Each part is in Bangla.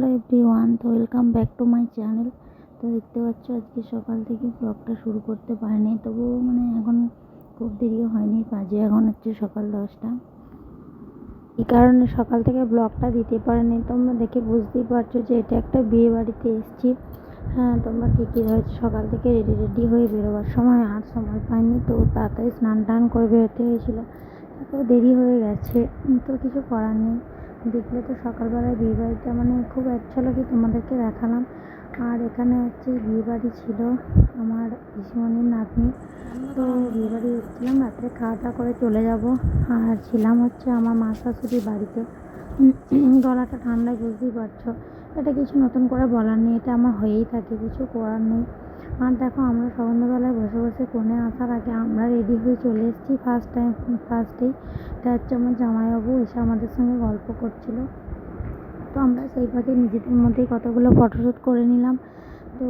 হ্যালো এভরিওয়ান, তো welcome back to my channel. তো দেখতে পাচ্ছ আজকে সকাল থেকে ব্লগটা শুরু করতে পারিনি, তবুও মানে এখন খুব দেরিও হয়নি, বাজে এখন হচ্ছে সকাল দশটা। এই কারণে সকাল থেকে ব্লগটা দিতে পারিনি, তোমরা দেখে বুঝতেই পারছ যে এটা একটা বিয়ে বাড়িতে এসেছি। হ্যাঁ তোমরা ঠিকই ধরেছো, সকাল থেকে রেডি রেডি হয়ে বেরোবার সময়, আর সময় পাইনি, তো তাড়াতাড়ি স্নান টান করে বেরোতে হয়েছিল। তো দেরি হয়ে গেছে, তো কিছু করার নেই। দেখলে তো সকালবেলায় বিয়ে বাড়িটা মানে খুব এক ঝলকে তোমাদেরকে দেখালাম। আর এখানে হচ্ছে বিয়ে বাড়ি ছিল আমার পিসিমণির নাতনি। তো বিয়ে বাড়ি এসেছিলাম, রাত্রে খাওয়া দাওয়া করে চলে যাব। আর ছিলাম হচ্ছে আমার মা শাশুড়ির বাড়িতে। গলাটা ঠান্ডায় বুঝতেই পারছ। এটা কিছু নতুন করে বলার নেই, এটা আমার হয়েই থাকে, কিছু করার নেই। আর দেখো, আমরা সন্ধ্যাবেলায় বসে বসে কোণে আসার আগে আমরা রেডি হয়ে চলে এসেছি ফার্স্ট টাইম ফার্স্টেই এটা হচ্ছে আমার জামাইবাবু, এসে আমাদের সঙ্গে গল্প করছিল। তো আমরা সেই ফাঁকে নিজেদের মধ্যেই কতগুলো ফটোশ্যুট করে নিলাম। তো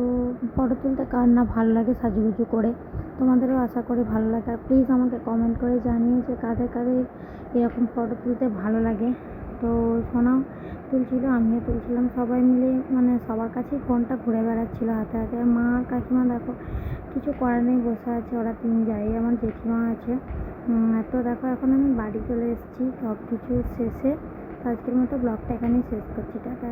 ফটো তুলতে কার না ভালো লাগে সাজুগুজু করে। তোমাদেরও আশা করি ভালো লাগে। আর প্লিজ আমাকে কমেন্ট করে জানিও যে কাদের কাদের এরকম ফটো তুলতে ভালো লাগে। তো সোনাও তুলছিল, আমিও তুলছিলাম। সবাই মিলে মানে সবার কাছেই ফোনটা ঘুরে বেড়াচ্ছিলো হাতে হাতে। মা আর কাকিমা দেখো, কিছু করার নেই, বসে আছে ওরা তিন যাই আমার জেঠিমা আছে। তো দেখো, এখন আমি বাড়ি চলে এসেছি। সব কিছু শেষে আজকের মতো ব্লগটা এখানেই শেষ করছি। টাটা।